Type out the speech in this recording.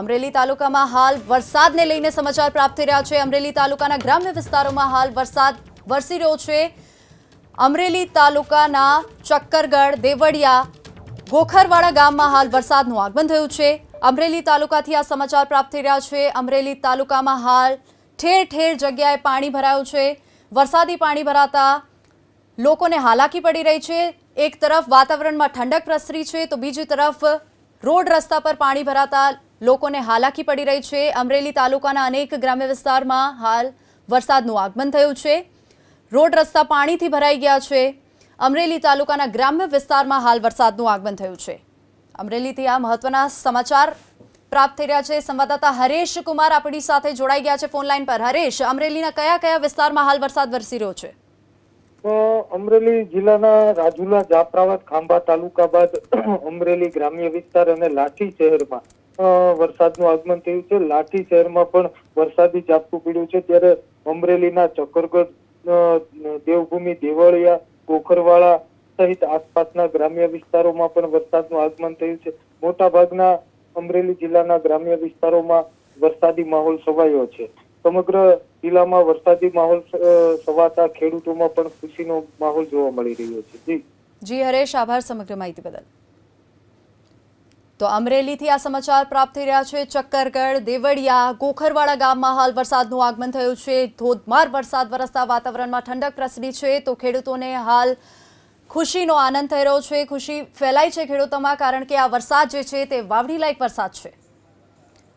અમરેલી તાલુકામાં હાલ વરસાદને લઈને સમાચાર પ્રાપ્ત થઈ રહ્યા છે. અમરેલી તાલુકાના ગ્રામ્ય વિસ્તારોમાં હાલ વરસાદ વરસી રહ્યો છે. અમરેલી તાલુકાના ચક્કરગઢ દેવડિયા ગોખરવાડા ગામમાં હાલ વરસાદનું આગમન થયું છે. અમરેલી તાલુકાથી આ સમાચાર પ્રાપ્ત થઈ રહ્યા છે. અમરેલી તાલુકામાં હાલ ઠેર ઠેર જગ્યાએ પાણી ભરાયું છે. વરસાદી પાણી ભરાતા લોકોને હાલાકી પડી રહી છે. એક તરફ વાતાવરણમાં ઠંડક પ્રસરી છે તો બીજી તરફ રોડ રસ્તા પર પાણી ભરાતા લોકોને હાલાકી પડી રહી છે. અમરેલી તાલુકાના અનેક ગ્રામ્ય વિસ્તારમાં હાલ વરસાદનું આગમન થયું છે. રોડ રસ્તા પાણીથી ભરાઈ ગયા છે. અમરેલી તાલુકાના ગ્રામ્ય વિસ્તારમાં હાલ વરસાદનું આગમન થયું છે. અમરેલીથી આ મહત્વના સમાચાર પ્રાપ્ત થઈ રહ્યા છે. સંવાદદાતા હરેશ કુમાર આપણી સાથે જોડાઈ ગયા છે ફોન લાઈન પર. હરેશ, અમરેલીના કયા કયા વિસ્તારમાં હાલ વરસાદ વરસી રહ્યો છે? અમરેલી જિલ્લાના રાજુલા, જાફરાબાદ, ખાંભા તાલુકા બાદ અમરેલી ગ્રામ્ય વિસ્તાર અને લાઠી શહેરમાં વરસાદનું આગમન થયું છે. લાઠી શહેરમાં પણ વરસાદી ઝાપટું પીડ્યું છે. ત્યારે અમરેલીના ચક્કરગઢ દેવભૂમિ, દેવળિયા, ગોખરવાળા સહિત આસપાસના ગ્રામ્ય વિસ્તારોમાં પણ વરસાદનું આગમન થયું છે. મોટા ભાગના અમરેલી જિલ્લાના ગ્રામ્ય વિસ્તારોમાં વરસાદી માહોલ છવાયો છે. સમગ્ર જિલ્લામાં વરસાદી માહોલ સવાતા ખેડૂતોમાં પણ ખુશીનો માહોલ જોવા મળી રહ્યો છે. જી. જી, હરેશ, આભાર સમગ્ર માહિતી બદલ. તો અમરેલીથી આ સમાચાર પ્રાપ્ત થઈ રહ્યા છે. ચક્કરગઢ, દેવળિયા, ગોખરવાડા ગામમાં હાલ વરસાદનું આગમન થયું છે. ધોધમાર વરસાદ વરસતા વાતાવરણમાં ઠંડક પ્રસરી છે. તો ખેડૂતોને હાલ ખુશીનો આનંદ થઈ રહ્યો છે. ખુશી ફેલાઈ છે ખેડૂતોમાં કારણ કે આ વરસાદ જે છે તે વાવણી લાયક વરસાદ છે.